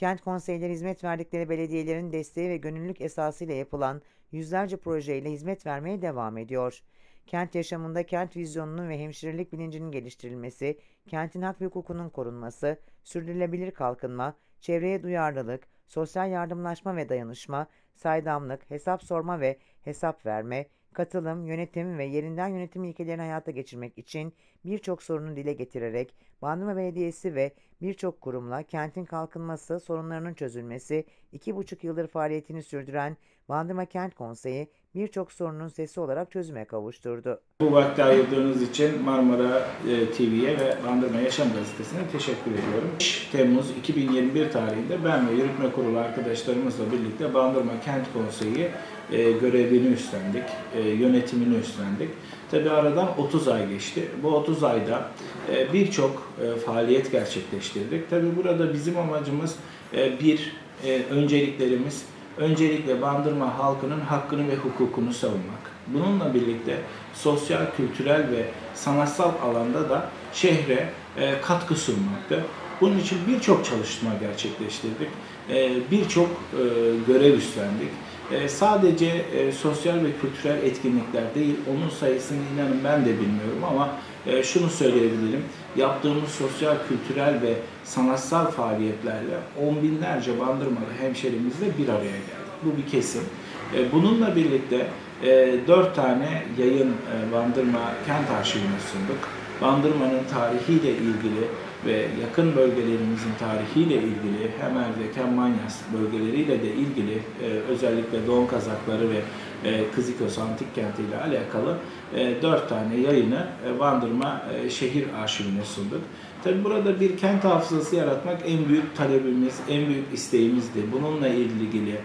Kent konseyleri hizmet verdikleri belediyelerin desteği ve gönüllülük esasıyla yapılan yüzlerce projeyle hizmet vermeye devam ediyor. Kent yaşamında kent vizyonunun ve hemşirelik bilincinin geliştirilmesi, kentin hak ve hukukunun korunması, sürdürülebilir kalkınma, çevreye duyarlılık, sosyal yardımlaşma ve dayanışma, saydamlık, hesap sorma ve hesap verme, katılım, yönetim ve yerinden yönetim ilkelerini hayata geçirmek için birçok sorunu dile getirerek Bandırma Belediyesi ve birçok kurumla kentin kalkınması, sorunlarının çözülmesi, iki buçuk yıldır faaliyetini sürdüren Bandırma Kent Konseyi birçok sorunun sesi olarak çözüme kavuşturdu. Bu vakti ayırdığınız için Marmara e, TV'ye ve Bandırma Yaşam Gazetesi'ne teşekkür ediyorum. 5 Temmuz 2021 tarihinde ben ve yürütme kurulu arkadaşlarımızla birlikte Bandırma Kent Konseyi e, görevini üstlendik, e, yönetimini üstlendik. Tabi aradan 30 ay geçti. Bu 30 ayda e, birçok e, faaliyet gerçekleştirdik. Tabi burada bizim amacımız e, bir, önceliklerimiz öncelikle Bandırma halkının hakkını ve hukukunu savunmak. Bununla birlikte sosyal, kültürel ve sanatsal alanda da şehre katkı sunmaktı. Bunun için birçok çalışma gerçekleştirdik. Birçok görev üstlendik. E, sadece e, sosyal ve kültürel etkinlikler değil, onun sayısını inanın ben de bilmiyorum ama e, şunu söyleyebilirim. Yaptığımız sosyal, kültürel ve sanatsal faaliyetlerle on binlerce bandırmalı hemşerimizle bir araya geldik. Bu bir kesim. E, bununla birlikte e, dört tane yayın Bandırma Kent Arşivine sunduk. Bandırma'nın tarihiyle ilgili ve yakın bölgelerimizin tarihiyle ilgili hem Erdek hem Manyas bölgeleriyle de ilgili e, özellikle Doğu Kazakları ve e, Antik Kenti ile alakalı e, dört tane yayını e, Bandırma e, Şehir Arşivine sunduk. Tabi burada bir kent hafızası yaratmak en büyük talebimiz, en büyük isteğimizdi. Bununla ilgili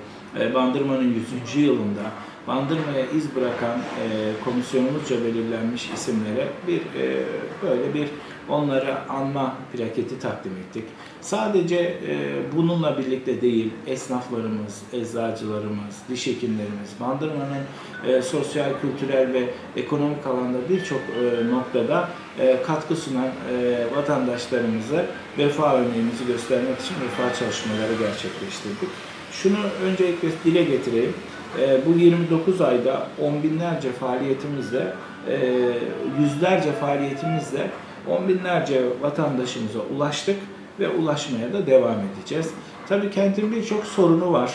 Bandırma'nın 100. yılında Bandırma'ya iz bırakan e, komisyonumuzca belirlenmiş isimlere bir e, böyle bir onlara anma plaketi takdim ettik. Sadece e, bununla birlikte değil, esnaflarımız, eczacılarımız, diş hekimlerimiz, Bandırma'nın e, sosyal, kültürel ve ekonomik alanda birçok e, noktada e, katkı sunan e, vatandaşlarımıza vefa örneğimizi göstermek için vefa çalışmaları gerçekleştirdik. Şunu öncelikle dile getireyim. E, bu 29 ayda on binlerce faaliyetimizle, e, yüzlerce faaliyetimizle on binlerce vatandaşımıza ulaştık ve ulaşmaya da devam edeceğiz. Tabii kentin birçok sorunu var.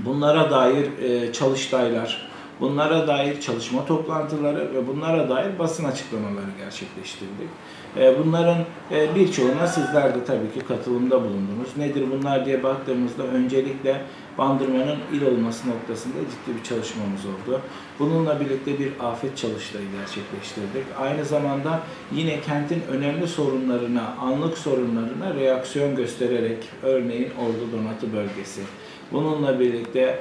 Bunlara dair e, çalıştaylar, bunlara dair çalışma toplantıları ve bunlara dair basın açıklamaları gerçekleştirdik. E, bunların e, birçoğuna sizler de tabii ki katılımda bulundunuz. Nedir bunlar diye baktığımızda öncelikle Bandırma'nın il olması noktasında ciddi bir çalışmamız oldu. Bununla birlikte bir afet çalıştayı gerçekleştirdik. Aynı zamanda yine kentin önemli sorunlarına, anlık sorunlarına reaksiyon göstererek, örneğin Ordu Donatı bölgesi, Bununla birlikte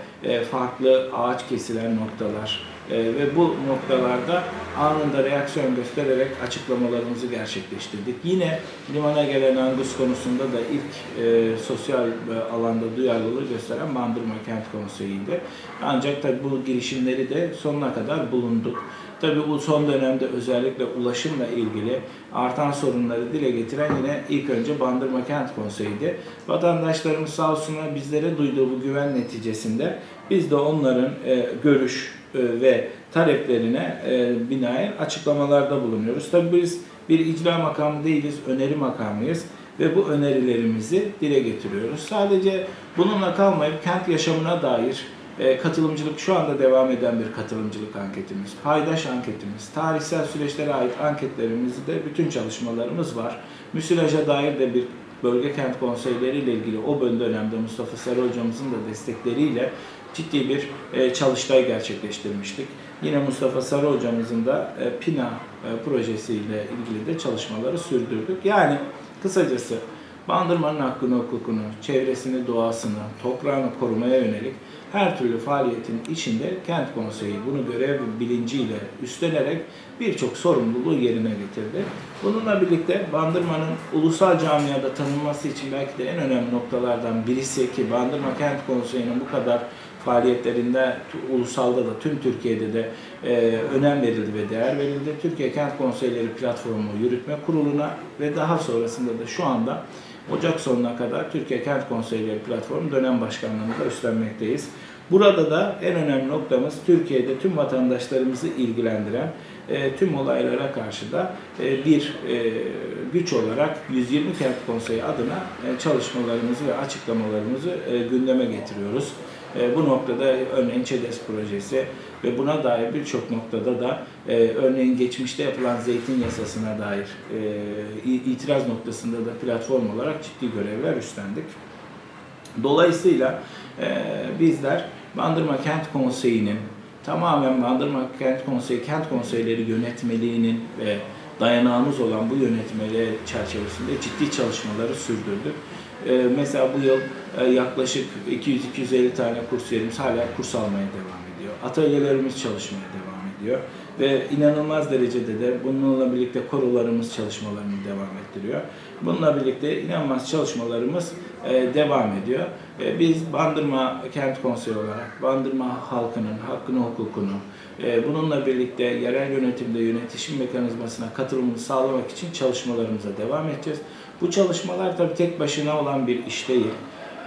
farklı ağaç kesilen noktalar e, ve bu noktalarda anında reaksiyon göstererek açıklamalarımızı gerçekleştirdik. Yine limana gelen angus konusunda da ilk e, sosyal alanda duyarlılığı gösteren Bandırma Kent Konseyi'ydi. Ancak tabii bu girişimleri de sonuna kadar bulunduk. Tabii bu son dönemde özellikle ulaşımla ilgili artan sorunları dile getiren yine ilk önce Bandırma Kent Konseyi'di. Vatandaşlarımız sağ olsunlar bizlere duyduğu bu güven neticesinde biz de onların e, görüş e, ve taleplerine e, binaen açıklamalarda bulunuyoruz. Tabii biz bir icra makamı değiliz, öneri makamıyız ve bu önerilerimizi dile getiriyoruz. Sadece bununla kalmayıp kent yaşamına dair e, katılımcılık şu anda devam eden bir katılımcılık anketimiz, paydaş anketimiz, tarihsel süreçlere ait anketlerimizde bütün çalışmalarımız var. Müsilaja dair de bir bölge kent konseyleriyle ilgili o dönemde Mustafa Sarı hocamızın da destekleriyle ciddi bir e, çalıştay gerçekleştirmiştik. Yine Mustafa Sarı hocamızın da e, PINA e, projesiyle ilgili de çalışmaları sürdürdük. Yani kısacası Bandırmanın hakkını, hukukunu, çevresini, doğasını, toprağını korumaya yönelik her türlü faaliyetin içinde kent konseyi bunu görev bilinciyle üstlenerek birçok sorumluluğu yerine getirdi. Bununla birlikte Bandırma'nın ulusal camiada tanınması için belki de en önemli noktalardan birisi ki Bandırma Kent Konseyi'nin bu kadar faaliyetlerinde ulusalda da tüm Türkiye'de de e, önem verildi ve değer verildi. Türkiye Kent Konseyleri Platformu Yürütme Kurulu'na ve daha sonrasında da şu anda Ocak sonuna kadar Türkiye Kent Konseyleri Platformu dönem başkanlığını da üstlenmekteyiz. Burada da en önemli noktamız Türkiye'de tüm vatandaşlarımızı ilgilendiren e, tüm olaylara karşı da e, bir e, güç olarak 120 Kent Konseyi adına e, çalışmalarımızı ve açıklamalarımızı e, gündeme getiriyoruz. E, bu noktada örneğin ÇEDES projesi ve buna dair birçok noktada da e, örneğin geçmişte yapılan zeytin yasasına dair e, itiraz noktasında da platform olarak ciddi görevler üstlendik. Dolayısıyla e, bizler Bandırma Kent Konseyi'nin tamamen Bandırma Kent Konseyi, Kent Konseyleri yönetmeliğinin ve dayanağımız olan bu yönetmeliği çerçevesinde ciddi çalışmaları sürdürdük. E, mesela bu yıl e, yaklaşık 200-250 tane kursiyerimiz hala kurs almaya devam ediyor. Atölyelerimiz çalışmaya devam ediyor. Ve inanılmaz derecede de bununla birlikte korolarımız çalışmalarını devam ettiriyor. Bununla birlikte inanılmaz çalışmalarımız devam ediyor. E, biz Bandırma Kent Konseyi olarak Bandırma halkının hakkını, hukukunu, e, bununla birlikte yerel yönetimde yönetişim mekanizmasına katılımını sağlamak için çalışmalarımıza devam edeceğiz. Bu çalışmalar tabii tek başına olan bir iş değil.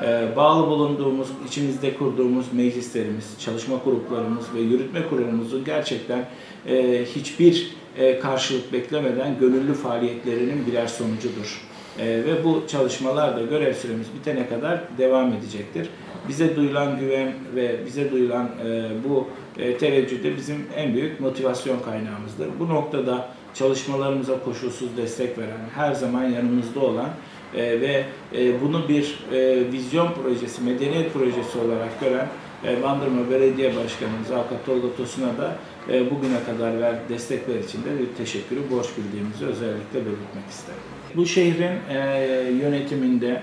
E, bağlı bulunduğumuz, içimizde kurduğumuz meclislerimiz, çalışma gruplarımız ve yürütme kurulumuzun gerçekten e, hiçbir e, karşılık beklemeden gönüllü faaliyetlerinin birer sonucudur. E, ve bu çalışmalar da görev süremiz bitene kadar devam edecektir. Bize duyulan güven ve bize duyulan e, bu e, teveccüh de bizim en büyük motivasyon kaynağımızdır. Bu noktada çalışmalarımıza koşulsuz destek veren, her zaman yanımızda olan e, ve e, bunu bir vizyon projesi, medeniyet projesi olarak gören e, Bandırma Belediye Başkanımız Hakan Tolga da e, bugüne kadar ver destekler için de bir teşekkürü borç bildiğimizi özellikle belirtmek isterim. Bu şehrin e, yönetiminde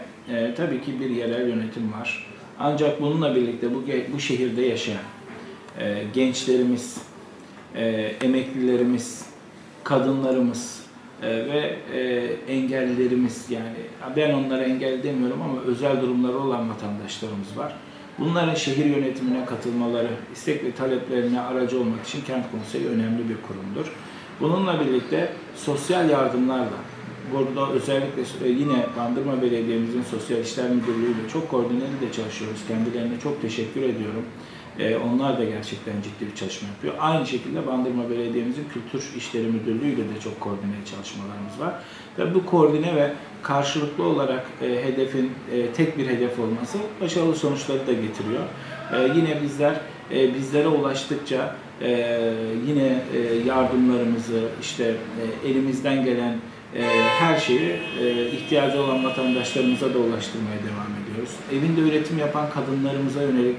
tabii ki bir yerel yönetim var. Ancak bununla birlikte bu, bu şehirde yaşayan gençlerimiz, emeklilerimiz, kadınlarımız ve e, engellilerimiz yani ben onlara engel demiyorum ama özel durumları olan vatandaşlarımız var. Bunların şehir yönetimine katılmaları, istek ve taleplerine aracı olmak için Kent Konseyi önemli bir kurumdur. Bununla birlikte sosyal yardımlarla, burada özellikle e, yine Bandırma Belediye'mizin Sosyal İşler Müdürlüğü ile çok koordineli de çalışıyoruz. Kendilerine çok teşekkür ediyorum. Ee, onlar da gerçekten ciddi bir çalışma yapıyor. Aynı şekilde Bandırma Belediye'mizin Kültür İşleri Müdürlüğü ile de çok koordineli çalışmalarımız var. Ve bu koordine ve karşılıklı olarak e, hedefin e, tek bir hedef olması başarılı sonuçları da getiriyor. E, yine bizler e, bizlere ulaştıkça e, yine e, yardımlarımızı işte e, elimizden gelen e, her şeyi e, ihtiyacı olan vatandaşlarımıza da ulaştırmaya devam ediyoruz. Evinde üretim yapan kadınlarımıza yönelik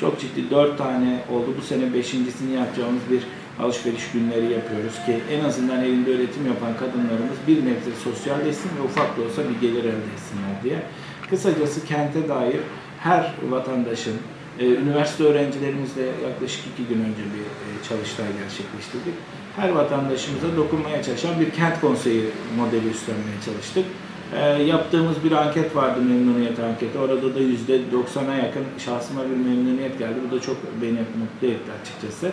çok ciddi dört tane oldu. Bu sene beşincisini yapacağımız bir alışveriş günleri yapıyoruz ki en azından evinde üretim yapan kadınlarımız bir nebze sosyalleşsin ve ufak da olsa bir gelir elde etsinler diye. Kısacası kente dair her vatandaşın, e, üniversite öğrencilerimizle yaklaşık iki gün önce bir e, çalıştay gerçekleştirdik. Her vatandaşımıza dokunmaya çalışan bir kent konseyi modeli üstlenmeye çalıştık. E, yaptığımız bir anket vardı memnuniyet anketi. Orada da %90'a yakın şahsıma bir memnuniyet geldi. Bu da çok beni mutlu etti açıkçası.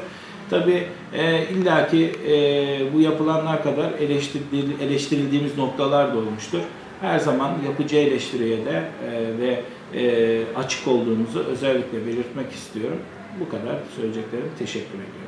Tabii e, illaki e, bu yapılanlar kadar eleştiril- eleştirildiğimiz noktalar da olmuştur. Her zaman yapıcı eleştiriye de e, ve e, açık olduğumuzu özellikle belirtmek istiyorum. Bu kadar söyleyeceklerim. Teşekkür ediyorum.